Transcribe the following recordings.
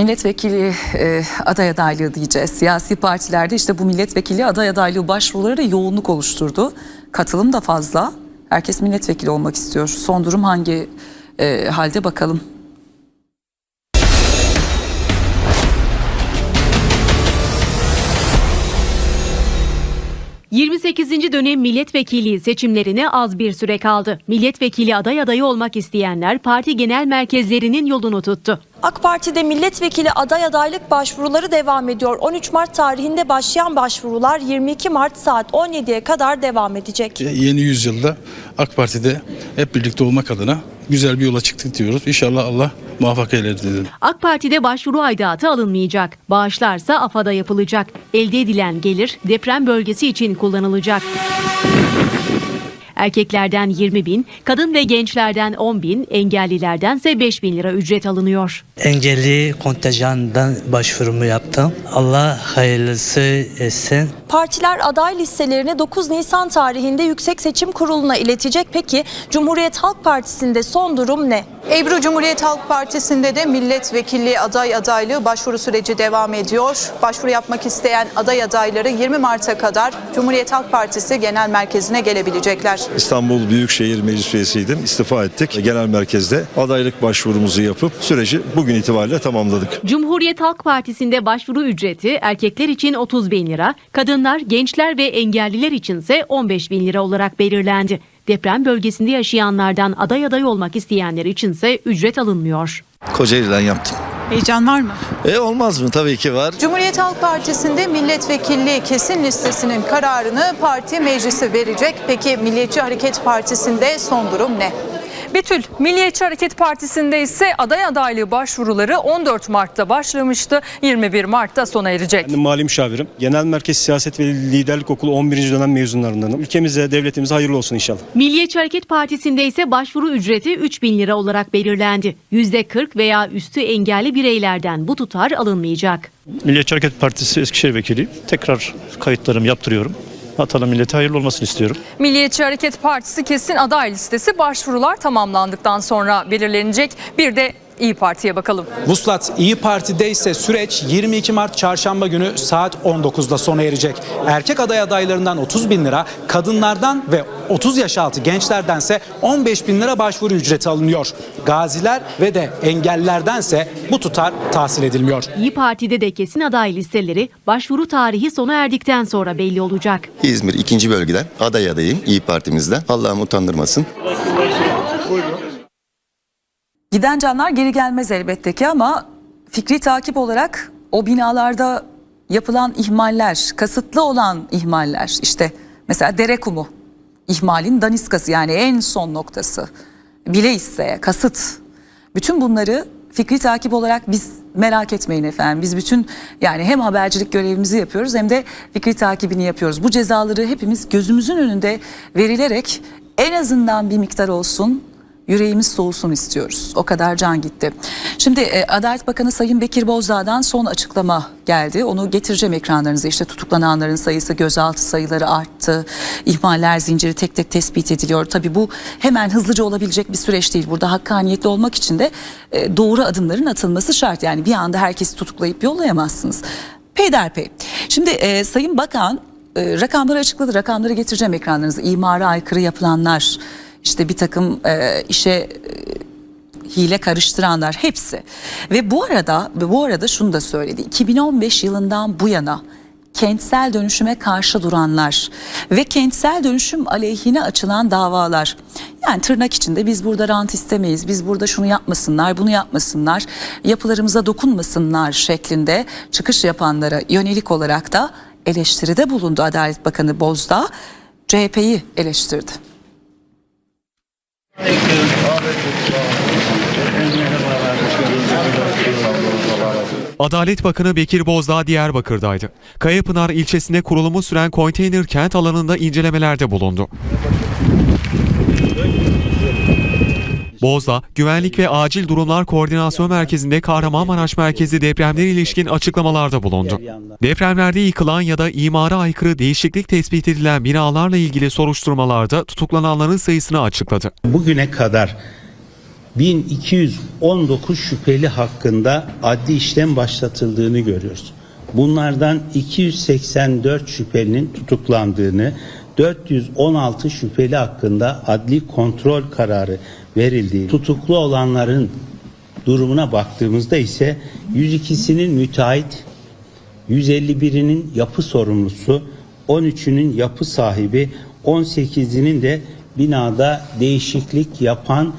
Milletvekili e, aday adaylığı diyeceğiz. Siyasi partilerde işte bu milletvekili aday adaylığı başvuruları yoğunluk oluşturdu. Katılım da fazla. Herkes milletvekili olmak istiyor. Son durum hangi e, halde bakalım. – 28. dönem milletvekili seçimlerine az bir süre kaldı. Milletvekili aday adayı olmak isteyenler parti genel merkezlerinin yolunu tuttu. AK Parti'de milletvekili aday adaylık başvuruları devam ediyor. 13 Mart tarihinde başlayan başvurular 22 Mart saat 17'ye kadar devam edecek. yeni yüzyılda AK Parti'de hep birlikte olmak adına güzel bir yola çıktık diyoruz. İnşallah Allah muvaffak eyler dedim. AK Parti'de başvuru aidatı alınmayacak. Bağışlarsa AFA'da yapılacak. Elde edilen gelir deprem bölgesi için kullanılacak. Erkeklerden 20 bin, kadın ve gençlerden 10 bin, engellilerdense 5 bin lira ücret alınıyor. engelli kontenjandan başvurumu yaptım. Allah hayırlısı etsin. Partiler aday listelerini 9 Nisan tarihinde Yüksek Seçim Kurulu'na iletecek. Peki Cumhuriyet Halk Partisi'nde son durum ne? Ebru Cumhuriyet Halk Partisi'nde de milletvekilliği aday adaylığı başvuru süreci devam ediyor. Başvuru yapmak isteyen aday adayları 20 Mart'a kadar Cumhuriyet Halk Partisi Genel Merkezi'ne gelebilecekler. İstanbul Büyükşehir Meclis Üyesiydim. İstifa ettik. Genel merkezde adaylık başvurumuzu yapıp süreci bugün itibariyle tamamladık. Cumhuriyet Halk Partisi'nde başvuru ücreti erkekler için 30 bin lira, kadınlar, gençler ve engelliler içinse 15 bin lira olarak belirlendi. Deprem bölgesinde yaşayanlardan aday aday olmak isteyenler içinse ücret alınmıyor. Kocaeli'den yaptım. Heyecan var mı? E olmaz mı? Tabii ki var. Cumhuriyet Halk Partisi'nde milletvekilliği kesin listesinin kararını parti meclisi verecek. Peki Milliyetçi Hareket Partisi'nde son durum ne? Betül, Milliyetçi Hareket Partisi'nde ise aday adaylığı başvuruları 14 Mart'ta başlamıştı. 21 Mart'ta sona erecek. Ben mali müşavirim. Genel Merkez Siyaset ve Liderlik Okulu 11. dönem mezunlarındanım. Ülkemize, devletimize hayırlı olsun inşallah. Milliyetçi Hareket Partisi'nde ise başvuru ücreti 3 bin lira olarak belirlendi. %40 veya üstü engelli bireylerden bu tutar alınmayacak. Milliyetçi Hareket Partisi Eskişehir Vekiliyim. Tekrar kayıtlarımı yaptırıyorum. Vatana millete hayırlı olmasını istiyorum. Milliyetçi Hareket Partisi kesin aday listesi başvurular tamamlandıktan sonra belirlenecek. Bir de İyi Parti'ye bakalım. Vuslat İyi Parti'de ise süreç 22 Mart çarşamba günü saat 19'da sona erecek. Erkek aday adaylarından 30 bin lira, kadınlardan ve 30 yaş altı gençlerdense 15 bin lira başvuru ücreti alınıyor. Gaziler ve de engellilerdense bu tutar tahsil edilmiyor. İyi Parti'de de kesin aday listeleri başvuru tarihi sona erdikten sonra belli olacak. İzmir 2. bölgeden aday adayım İyi Partimizden. Allah'ım utandırmasın. Giden canlar geri gelmez elbette ki ama fikri takip olarak o binalarda yapılan ihmaller, kasıtlı olan ihmaller işte mesela dere kumu ihmalin daniskası yani en son noktası bile isteye kasıt. Bütün bunları fikri takip olarak biz merak etmeyin efendim. Biz bütün yani hem habercilik görevimizi yapıyoruz hem de fikri takibini yapıyoruz. Bu cezaları hepimiz gözümüzün önünde verilerek en azından bir miktar olsun yüreğimiz soğusun istiyoruz. O kadar can gitti. Şimdi e, Adalet Bakanı Sayın Bekir Bozdağ'dan son açıklama geldi. Onu getireceğim ekranlarınıza. İşte tutuklananların sayısı, gözaltı sayıları arttı. İhmaller zinciri tek tek tespit ediliyor. Tabii bu hemen hızlıca olabilecek bir süreç değil. Burada hakkaniyetli olmak için de e, doğru adımların atılması şart. Yani bir anda herkesi tutuklayıp yollayamazsınız. Peyderpey. Şimdi e, Sayın Bakan e, rakamları açıkladı. Rakamları getireceğim ekranlarınıza. İmara aykırı yapılanlar, işte bir takım e, işe e, hile karıştıranlar hepsi. Ve bu arada bu arada şunu da söyledi. 2015 yılından bu yana kentsel dönüşüme karşı duranlar ve kentsel dönüşüm aleyhine açılan davalar. Yani tırnak içinde biz burada rant istemeyiz, biz burada şunu yapmasınlar, bunu yapmasınlar, yapılarımıza dokunmasınlar şeklinde çıkış yapanlara yönelik olarak da eleştiride bulundu Adalet Bakanı Bozdağ. CHP'yi eleştirdi. Adalet Bakanı Bekir Bozdağ Diyarbakır'daydı. Kayapınar ilçesinde kurulumu süren konteyner kent alanında incelemelerde bulundu. Bozdağ, Güvenlik ve Acil Durumlar Koordinasyon Merkezi'nde Kahramanmaraş merkezi depremlere ilişkin açıklamalarda bulundu. Depremlerde yıkılan ya da imara aykırı değişiklik tespit edilen binalarla ilgili soruşturmalarda tutuklananların sayısını açıkladı. Bugüne kadar 1219 şüpheli hakkında adli işlem başlatıldığını görüyoruz. Bunlardan 284 şüphelinin tutuklandığını, 416 şüpheli hakkında adli kontrol kararı verildiği, tutuklu olanların durumuna baktığımızda ise 102'sinin müteahhit, 151'inin yapı sorumlusu, 13'ünün yapı sahibi, 18'inin de binada değişiklik yapan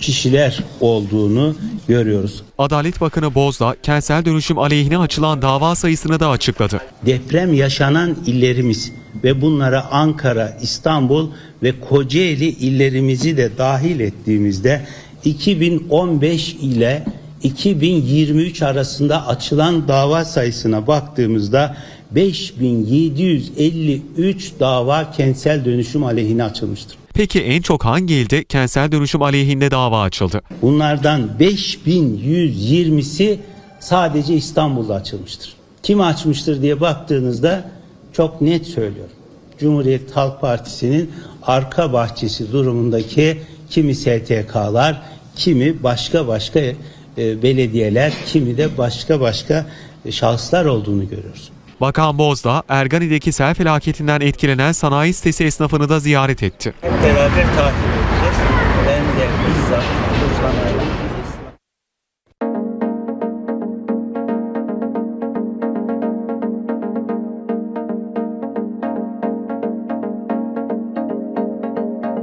kişiler olduğunu görüyoruz. Adalet Bakanı Bozdağ, kentsel dönüşüm aleyhine açılan dava sayısını da açıkladı. Deprem yaşanan illerimiz ve bunlara Ankara, İstanbul ve Kocaeli illerimizi de dahil ettiğimizde 2015 ile 2023 arasında açılan dava sayısına baktığımızda 5753 dava kentsel dönüşüm aleyhine açılmıştır. Peki en çok hangi ilde kentsel dönüşüm aleyhinde dava açıldı? Bunlardan 5120'si sadece İstanbul'da açılmıştır. Kim açmıştır diye baktığınızda çok net söylüyorum. Cumhuriyet Halk Partisi'nin arka bahçesi durumundaki kimi STK'lar, kimi başka başka e, belediyeler, kimi de başka başka e, şahıslar olduğunu görüyoruz. Bakan Bozdağ, Ergani'deki sel felaketinden etkilenen sanayi sitesi esnafını da ziyaret etti. Hep beraber takip